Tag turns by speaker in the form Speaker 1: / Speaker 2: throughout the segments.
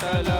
Speaker 1: Salah.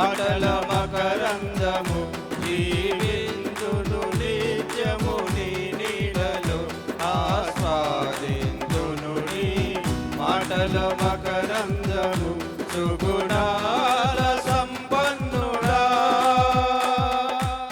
Speaker 1: మాటల మకరందము జీవిందును నిత్యము నీ నీడలు ఆస్వాదిందును నీ మాటల